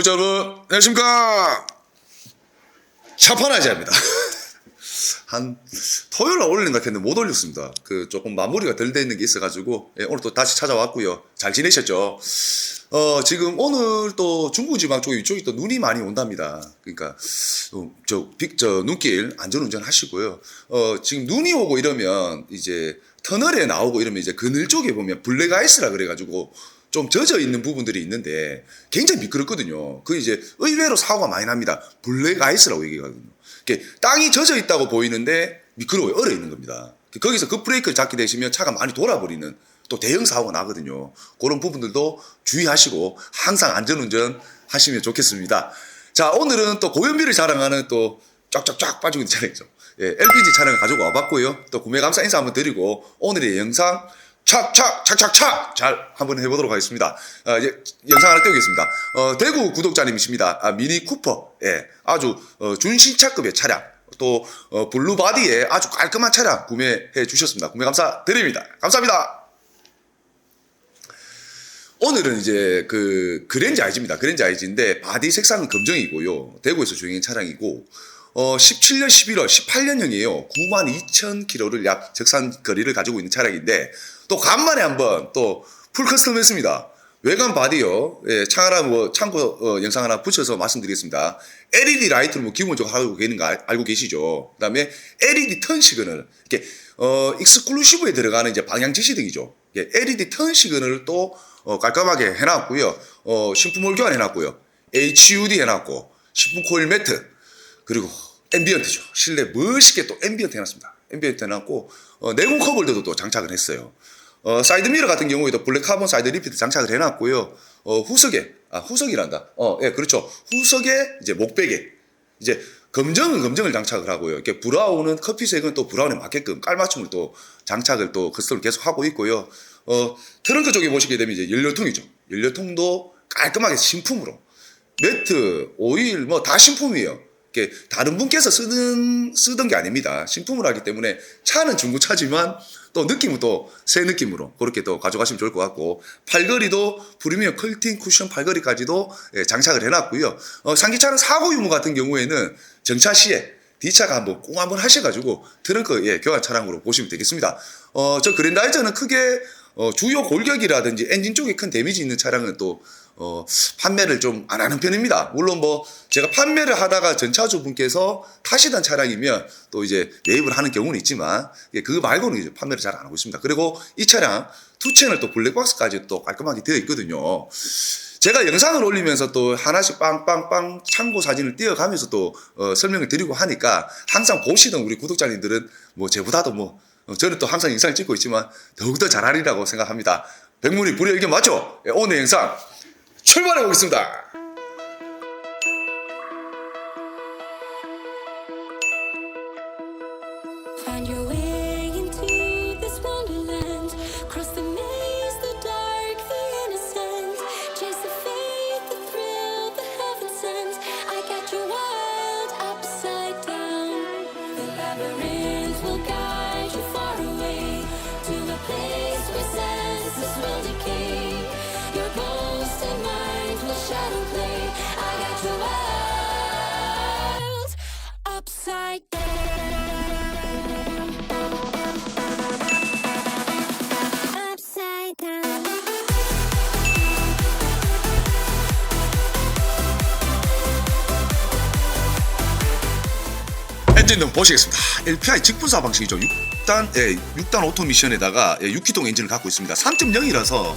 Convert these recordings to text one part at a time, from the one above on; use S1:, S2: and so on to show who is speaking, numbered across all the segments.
S1: 구독자 여러분 안녕하십니까? 차판아지입니다. 한 토요일 날 올린다 했는데 못 올렸습니다. 그 조금 마무리가 덜 돼 있는 게 있어가지고 예, 오늘 또 다시 찾아왔고요. 잘 지내셨죠? 어 지금 오늘 또 중부 지방 쪽에 이쪽이 또 눈이 많이 온답니다. 그러니까 어, 저, 빅, 저 눈길 안전운전 하시고요. 어 지금 눈이 오고 이러면 이제 터널에 나오고 이러면 이제 그늘 쪽에 보면 블랙 아이스라 그래가지고 좀 젖어 있는 부분들이 있는데 굉장히 미끄럽거든요. 그 이제 의외로 사고가 많이 납니다. 블랙 아이스라고 얘기하거든요. 땅이 젖어 있다고 보이는데 미끄러워요. 얼어 있는 겁니다. 거기서 그 브레이크를 잡게 되시면 차가 많이 돌아버리는 또 대형 사고가 나거든요. 그런 부분들도 주의하시고 항상 안전운전 하시면 좋겠습니다. 자, 오늘은 또 고연비를 자랑하는 또 쫙쫙쫙 빠지고 있는 차량이죠. 예, LPG 차량을 가지고 와봤고요. 또 구매 감사 인사 한번 드리고 오늘의 영상 착착 착착착 잘 한번 해보도록 하겠습니다. 어, 이제 영상 하나 띄우겠습니다. 어, 대구 구독자님이십니다. 아, 미니 쿠퍼, 예, 아주 어, 준신차급의 차량. 또 어, 블루바디의 아주 깔끔한 차량 구매해 주셨습니다. 구매 감사 드립니다. 감사합니다. 오늘은 이제 그 그랜저 아이즈입니다. 그랜저 아이즈인데 바디 색상은 검정이고요. 대구에서 주행한 차량이고 어 17년 11월 18년형이에요. 92,000km를 약 적산 거리를 가지고 있는 차량인데 또 간만에 한번 또 풀 커스텀 했습니다. 외관 바디요. 예, 창 하나 뭐 참고 어, 영상 하나 붙여서 말씀드리겠습니다. LED 라이트를 뭐 기본적으로 하고 계는 거 알- 알고 계시죠? 그다음에 LED 턴 시그널 이렇게 어 익스클루시브에 들어가는 이제 방향 지시등이죠. 예, LED 턴 시그널을 또 어, 깔끔하게 해놨고요. 어, 신품을 교환해놨고요. HUD 해놨고 신품 코일 매트 그리고 앰비언트죠. 실내 멋있게 또 앰비언트 해놨습니다. 앰비언트 해놨고 어, 내공 커버들도 또 장착을 했어요. 어, 사이드 미러 같은 경우에도 블랙 카본 사이드 리피트 장착을 해놨고요. 어, 후석에 아 후석이란다. 어, 예, 그렇죠. 후석에 이제 목베개 이제 검정은 검정을 장착을 하고요. 이렇게 브라운은 커피색은 또 브라운에 맞게끔 깔맞춤을 또 장착을 또 커스텀을 계속 하고 있고요. 어, 트렁크 쪽에 보시게 되면 이제 연료통이죠. 연료통도 깔끔하게 신품으로 매트, 오일 뭐 다 신품이에요. 다른 분께서 쓰던 쓰던 게 아닙니다. 신품을 하기 때문에 차는 중고차지만 또 느낌은 또 새 느낌으로 그렇게 또 가져가시면 좋을 것 같고 팔걸이도 프리미엄 컬팅 쿠션 팔걸이까지도 예, 장착을 해놨고요. 어, 상기차는 사고 유무 같은 경우에는 정차 시에 D차가 한번 꼭 한번 하셔가지고 트렁크 예, 교환 차량으로 보시면 되겠습니다. 어, 저 그랜다이저는 크게 어, 주요 골격이라든지 엔진 쪽에 큰 데미지 있는 차량은 또 어, 판매를 좀 안 하는 편입니다. 물론 뭐 제가 판매를 하다가 전차주분께서 타시던 차량이면 또 이제 매입을 하는 경우는 있지만 예, 그거 말고는 이제 판매를 잘 안 하고 있습니다. 그리고 이 차량 투 채널 또 블랙박스까지 또 깔끔하게 되어 있거든요. 제가 영상을 올리면서 또 하나씩 빵빵빵 참고 사진을 띄어가면서 또 어, 설명을 드리고 하니까 항상 보시던 우리 구독자님들은 뭐 제보다도 뭐 어, 저는 또 항상 영상을 찍고 있지만 더욱더 잘하리라고 생각합니다. 백문이 불의 의견 맞죠? 예, 오늘 영상 출발해 보겠습니다. 엔진룸 보시겠습니다. LPI 직분사 방식이죠. 6단, 예, 6단 오토 미션에다가 예, 6기동 엔진을 갖고 있습니다. 3.0이라서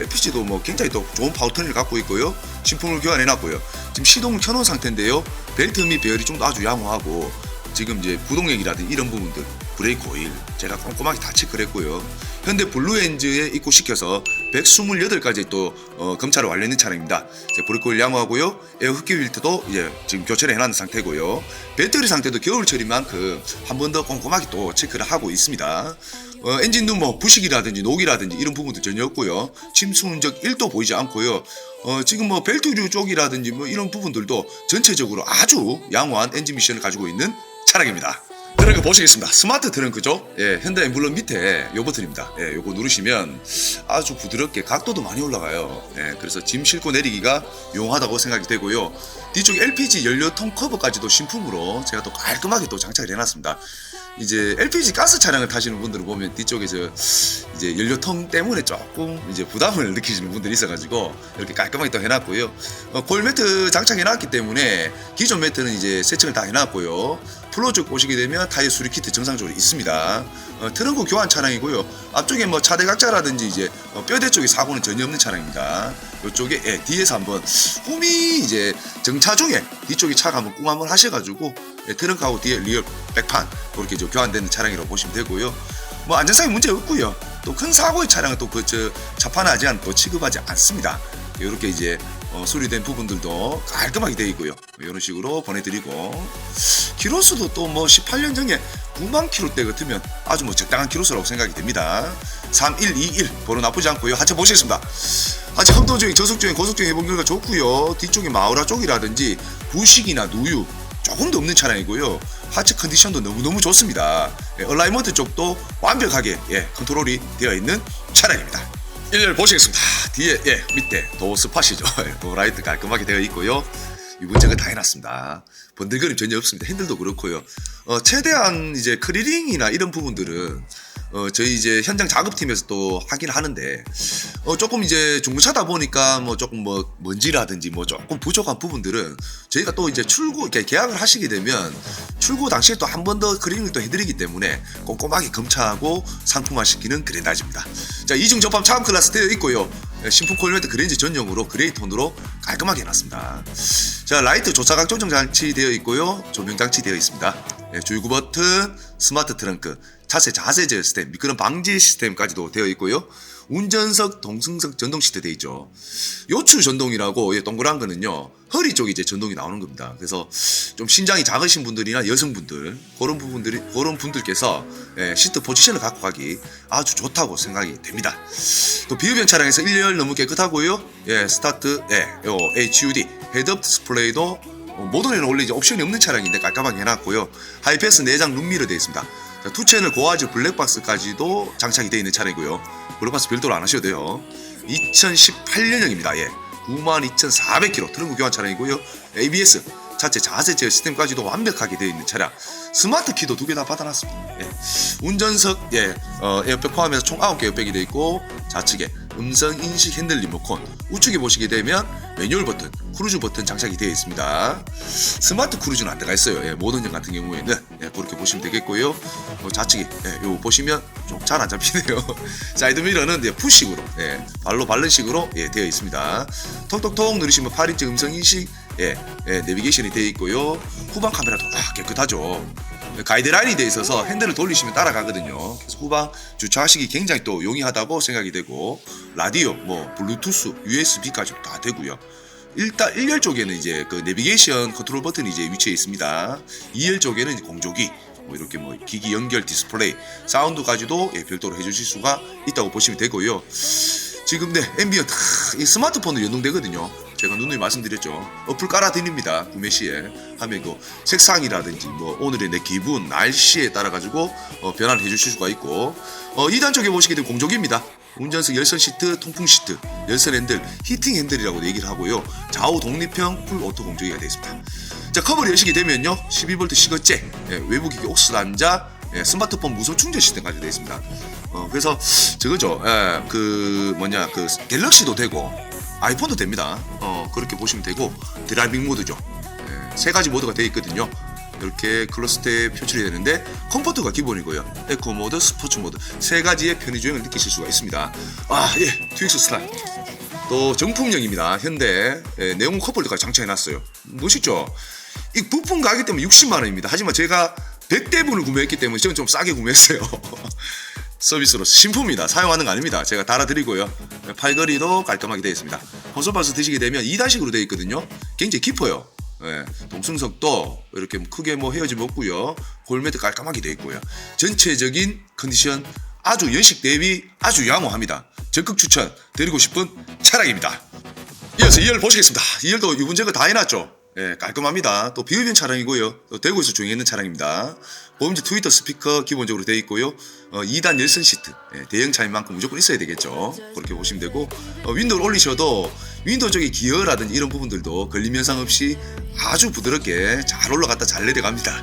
S1: LPG도 뭐 굉장히 또 좋은 파워터를 갖고 있고요. 신품을 교환해놨고요. 지금 시동을 켜놓은 상태인데요. 벨트 및 배열이 좀 더 아주 양호하고 지금 이제 구동력이라든지 이런 부분들 브레이크 오일 제가 꼼꼼하게 다 체크를 했고요. 현대 블루엔즈에 입고시켜서 128가지 또 어, 검차를 완료했는 차량입니다. 브레이크 오일 양호하고요. 에어 흡기 필터도 이제 지금 교체를 해놨는 상태고요. 배터리 상태도 겨울철인 만큼 한 번 더 꼼꼼하게 또 체크를 하고 있습니다. 어, 엔진도 뭐 부식이라든지 녹이라든지 이런 부분도 전혀 없고요. 침수 흔적 1도 보이지 않고요. 어, 지금 뭐 벨트류 쪽이라든지 뭐 이런 부분들도 전체적으로 아주 양호한 엔진 미션을 가지고 있는 차량입니다. 트렁크 보시겠습니다. 스마트 트렁크죠? 예, 현대 엠블럼 밑에 요 버튼입니다. 예, 요거 누르시면 아주 부드럽게 각도도 많이 올라가요. 예, 그래서 짐 싣고 내리기가 용하다고 생각이 되고요. 뒤쪽 LPG 연료통 커버까지도 신품으로 제가 또 깔끔하게 또 장착을 해놨습니다. 이제 LPG 가스 차량을 타시는 분들을 보면 뒤쪽에 저 이제 연료통 때문에 조금 이제 부담을 느끼시는 분들이 있어가지고 이렇게 깔끔하게 또 해놨고요. 어, 골 매트 장착해놨기 때문에 기존 매트는 이제 세팅을 다 해놨고요. 플로 쪽 보시게 되면 타이어 수리 키트 정상적으로 있습니다. 어, 트렁크 교환 차량이고요. 앞쪽에 뭐 차대각자라든지 이제 어, 뼈대 쪽에 사고는 전혀 없는 차량입니다. 이쪽에 예, 뒤에서 한번 홈이 이제 정차 중에 뒤쪽에 차가 한번 꿍 한번 하셔가지고 예, 트렁크하고 뒤에 리어 백판 그렇게 저 교환되는 차량이라고 보시면 되고요. 뭐 안전상에 문제 없고요. 또 큰 사고의 차량은 또그저 자판하지 않고 취급하지 않습니다. 이렇게 이제 어, 수리된 부분들도 깔끔하게 되어 있고요. 이런 식으로 보내드리고 키로수도 또 뭐 18년 전에 9만 키로 대 같으면 아주 뭐 적당한 키로수라고 생각이 됩니다. 3121 번호 나쁘지 않고요. 하체 보시겠습니다. 하체 황도 중에 저속 중에 고속 중에 해본 결과 좋고요. 뒤쪽에 마우라 쪽이라든지 부식이나 누유 조금도 없는 차량이고요. 하체 컨디션도 너무너무 좋습니다. 예, 얼라이먼트 쪽도 완벽하게 예, 컨트롤이 되어 있는 차량입니다. 1열 보시겠습니다. 뒤에 예, 밑에 도 스팟이죠. 예, 도 라이트 깔끔하게 되어 있고요. 유분적은 다 해놨습니다. 번들거림 전혀 없습니다. 핸들도 그렇고요. 어, 최대한 이제 크리링이나 이런 부분들은 어, 저희 이제 현장 작업팀에서 또 하긴 하는데 어, 조금 이제 중고차다 보니까 뭐 조금 뭐 먼지라든지 뭐 조금 부족한 부분들은 저희가 또 이제 출고 이렇게 계약을 하시게 되면 출고 당시에 또 한 번더 크리닝을 또 해드리기 때문에 꼼꼼하게 검차하고 상품화시키는 그랜다지입니다. 자 이중 접합 차음 클래스 되어 있고요. 예, 신품 콜메트 그레인지 전용으로 그레이 톤으로 깔끔하게 해놨습니다. 자 라이트 조사각 조정 장치 되어 있고요. 조명 장치 되어 있습니다. 예, 조이구 버튼, 스마트 트렁크, 차체 자세 제어 시스템, 미끄럼 방지 시스템까지도 되어 있고요. 운전석, 동승석 전동 시트 되어 있죠. 요추 전동이라고 예, 동그란 거는요. 허리 쪽에 이제 전동이 나오는 겁니다. 그래서 좀 신장이 작으신 분들이나 여성분들 그런 부분들이 그런 분들께서 예, 시트 포지션을 갖고 가기 아주 좋다고 생각이 됩니다. 또 비흡연 차량에서 1열 너무 깨끗하고요. 예, 스타트, 예, 요 HUD 헤드업 디스플레이도 어, 모던에는 원래 이제 옵션이 없는 차량인데 깔끔하게 해놨고요. 하이패스 내장 룸미러 되어 있습니다. 자, 투체널 고화질 블랙박스까지도 장착이 되어 있는 차량이고요. 블랙박스 별도로 안 하셔도 돼요. 2018년형입니다. 예. 92,400km 트렁크 교환 차량이고요. ABS 자체 자세 제어 시스템까지도 완벽하게 되어 있는 차량. 스마트 키도 두 개 다 받아놨습니다. 예. 운전석 예, 어, 에어백 포함해서 총 9개 에어백이 되어 있고 좌측에 음성 인식 핸들 리모컨 우측에 보시게 되면 매뉴얼 버튼, 크루즈 버튼 장착이 되어 있습니다. 스마트 크루즈는 안 들어가 있어요. 예, 모던형 같은 경우에는 예, 그렇게 보시면 되겠고요. 어, 좌측에 예, 요 보시면 좀 잘 안 잡히네요. 사이드 미러는 예, 푸식으로 예, 발로 밟는 식으로 예, 되어 있습니다. 톡톡톡 누르시면 8인치 음성 인식 예, 예, 내비게이션이 되어 있고요. 후방 카메라도 다 깨끗하죠. 가이드라인이 되어 있어서 핸들을 돌리시면 따라가거든요. 그래서 후방 주차하시기 굉장히 또 용이하다고 생각이 되고 라디오, 뭐 블루투스, USB까지 다 되고요. 일단 1열 쪽에는 이제 그 내비게이션 컨트롤 버튼이 이제 위치해 있습니다. 2열 쪽에는 공조기, 뭐 이렇게 뭐 기기 연결 디스플레이, 사운드까지도 예, 별도로 해주실 수가 있다고 보시면 되고요. 지금 네 앰비언트 이 스마트폰으로 연동되거든요. 제가 누누이 말씀드렸죠. 어플 깔아드립니다. 구매 시에 하면 그 색상이라든지 뭐 오늘의 내 기분, 날씨에 따라 가지고 어, 변화를 해주실 수가 있고 어, 2단 쪽에 보시게 되면 공조기입니다. 운전석 열선 시트, 통풍 시트, 열선 핸들, 히팅 핸들이라고 얘기를 하고요. 좌우 독립형 풀 오토 공조기가 되어 있습니다. 자 커버를 여시게 되면요, 12V 시거제, 예, 외부 기기 옥스 단자, 예, 스마트폰 무선 충전 시스템까지 되어 있습니다. 어, 그래서 저거죠. 예, 그 뭐냐 그 갤럭시도 되고 아이폰도 됩니다. 어, 그렇게 보시면 되고 드라이빙 모드죠. 예, 세 가지 모드가 되어 있거든요. 이렇게 클러스터에 표출이 되는데 컴포트가 기본이고요. 에코 모드, 스포츠 모드 세 가지의 편의 주행을 느끼실 수가 있습니다. 아 예, 튜익스 스타일. 또 정품형입니다. 현대 예, 네온 컵홀더까지 장착해놨어요. 멋있죠? 이 부품 가격 때문에 60만 원입니다. 하지만 제가 100대분을 구매했기 때문에 저는 좀 싸게 구매했어요. 서비스로 신품입니다. 사용하는 거 아닙니다. 제가 달아드리고요. 팔걸이도 깔끔하게 되어 있습니다. 호소바스 드시게 되면 2단식으로 되어 있거든요. 굉장히 깊어요. 예, 동승석도 이렇게 크게 뭐 헤어짐 없고요. 골매도 깔끔하게 되어 있고요. 전체적인 컨디션 아주 연식 대비 아주 양호합니다. 적극 추천 드리고 싶은 차량입니다. 이어서 2열 보시겠습니다. 2열도 유분제거 다 해놨죠. 예, 깔끔합니다. 또 비흡연 차량이고요. 또 대구에서 주행했는 차량입니다. 보험지 트위터 스피커 기본적으로 되어 있고요. 어, 2단 열선 시트 예, 대형 차인 만큼 무조건 있어야 되겠죠. 그렇게 보시면 되고 어, 윈도우를 올리셔도 윈도우 쪽의 기어라든지 이런 부분들도 걸림 현상 없이 아주 부드럽게 잘 올라갔다 잘 내려갑니다.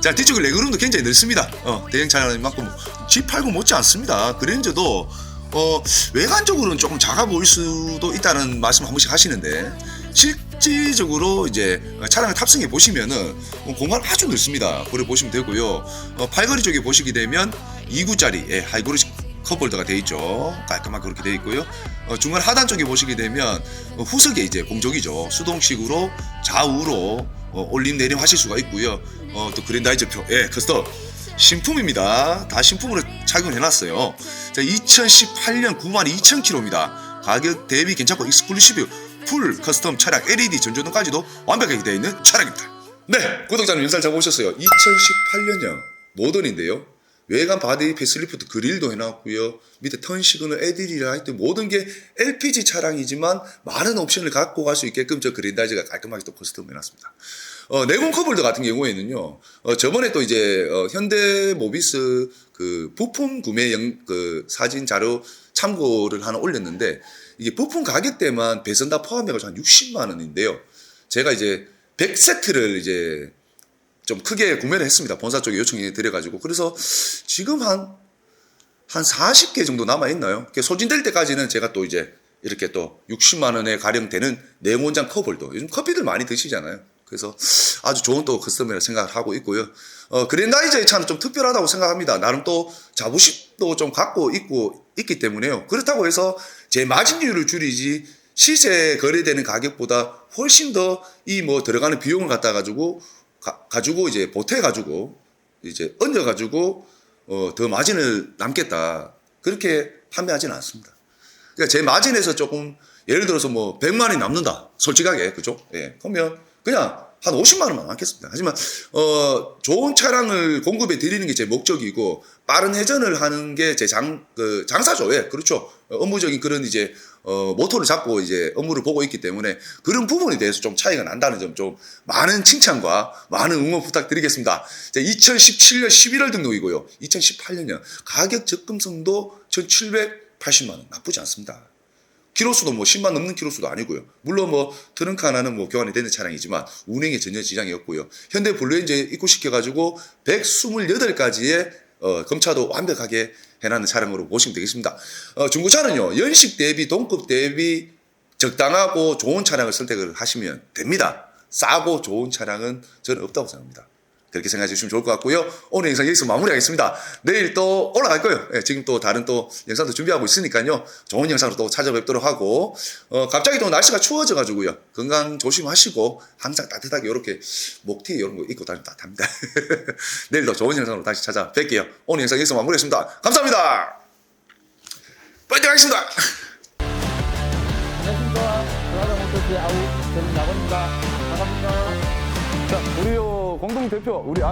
S1: 자 뒤쪽에 레그룸도 굉장히 넓습니다. 어, 대형 차량인 만큼 G80 못지 않습니다. 그랜저도 어, 외관적으로는 조금 작아 보일 수도 있다는 말씀 한 번씩 하시는데 실 질적으로 이제 차량을 탑승해 보시면은 공간 아주 넓습니다. 그래 보시면 되고요. 어, 팔걸이 쪽에 보시게 되면 2구짜리 예, 하이그로 컵홀더가 되어 있죠. 깔끔하게 그렇게 되어 있고요. 어, 중간 하단 쪽에 보시게 되면 어, 후석에 이제 공조기죠. 수동식으로 좌우로 어, 올림 내림 하실 수가 있고요. 어, 또 그랜다이저 표, 예, 커스터 신품입니다. 다 신품으로 착용을 해놨어요. 자, 2018년 92,000km입니다. 가격 대비 괜찮고 익스클루시브 풀 커스텀 차량 LED 전조등까지도 완벽하게 되어 있는 차량입니다. 네, 구독자님 잘 보셨어요. 2018년형 모던인데요. 외관 바디 페이스리프트 그릴도 해놨고요. 밑에 턴 시그널 LED라 하여튼 모든 게 LPG 차량이지만 많은 옵션을 갖고 갈 수 있게끔 저 그린다이즈가 깔끔하게 또 커스텀 해놨습니다. 어, 내공 커블드 같은 경우에는요. 어, 저번에 또 이제 어, 현대 모비스 그 부품 구매 영, 그 사진 자료 참고를 하나 올렸는데 이게 부품 가격대만 배선 다 포함해가지고 한 60만 원인데요. 제가 이제 100세트를 이제 좀 크게 구매를 했습니다. 본사 쪽에 요청이 드려가지고. 그래서 지금 한, 한 40개 정도 남아있나요? 소진될 때까지는 제가 또 이제 이렇게 또 60만원에 가량 되는 내원장 컵홀더. 요즘 커피들 많이 드시잖아요. 그래서 아주 좋은 또 커스텀이라 생각을 하고 있고요. 어, 그랜다이저의 차는 좀 특별하다고 생각합니다. 나름 또 자부심도 좀 갖고 있고 있기 때문에요. 그렇다고 해서 제 마진율을 줄이지 시세 거래되는 가격보다 훨씬 더 이 뭐 들어가는 비용을 갖다 가지고 가, 지고 이제 보태 가지고 이제 얹어 가지고 어, 더 마진을 남겠다 그렇게 판매하지는 않습니다. 그러니까 제 마진에서 조금 예를 들어서 뭐 100만 원이 남는다. 솔직하게 그죠? 예. 그러면 그냥 한 50만 원만 남겠습니다. 하지만 어 좋은 차량을 공급해 드리는 게 제 목적이고 빠른 회전을 하는 게 제장 그 장사죠. 예. 그렇죠. 어, 업무적인 그런 이제 어 모토를 잡고 이제 업무를 보고 있기 때문에 그런 부분에 대해서 좀 차이가 난다는 점 좀 많은 칭찬과 많은 응원 부탁드리겠습니다. 2017년 11월 등록이고요. 2018년형 가격 접근성도 1,780만 원 나쁘지 않습니다. 키로수도 뭐 10만 넘는 키로수도 아니고요. 물론 뭐 트렁크 하나는 뭐 교환이 되는 차량이지만 운행에 전혀 지장이 없고요. 현대 블루엔저 입고시켜가지고 128가지의 어, 검차도 완벽하게 해놨는 차량으로 보시면 되겠습니다. 어, 중고차는요 연식 대비 동급 대비 적당하고 좋은 차량을 선택을 하시면 됩니다. 싸고 좋은 차량은 저는 없다고 생각합니다. 그렇게 생각해 주시면 좋을 것 같고요. 오늘 영상 여기서 마무리하겠습니다. 내일 또 올라갈 거예요. 예, 지금 또 다른 또 영상도 준비하고 있으니까요. 좋은 영상으로 또 찾아뵙도록 하고, 어, 갑자기 또 날씨가 추워져 가지고요. 건강 조심하시고, 항상 따뜻하게 이렇게 목티 이런 거 입고 다니면 따뜻합니다. 내일도 좋은 영상으로 다시 찾아뵐게요. 오늘 영상 여기서 마무리하겠습니다. 감사합니다. 파이팅 하겠습니다.
S2: 안녕하십니까. 아우 저는 나건입니다. 반갑습니다. 자, 우리 요 공동 대표 우리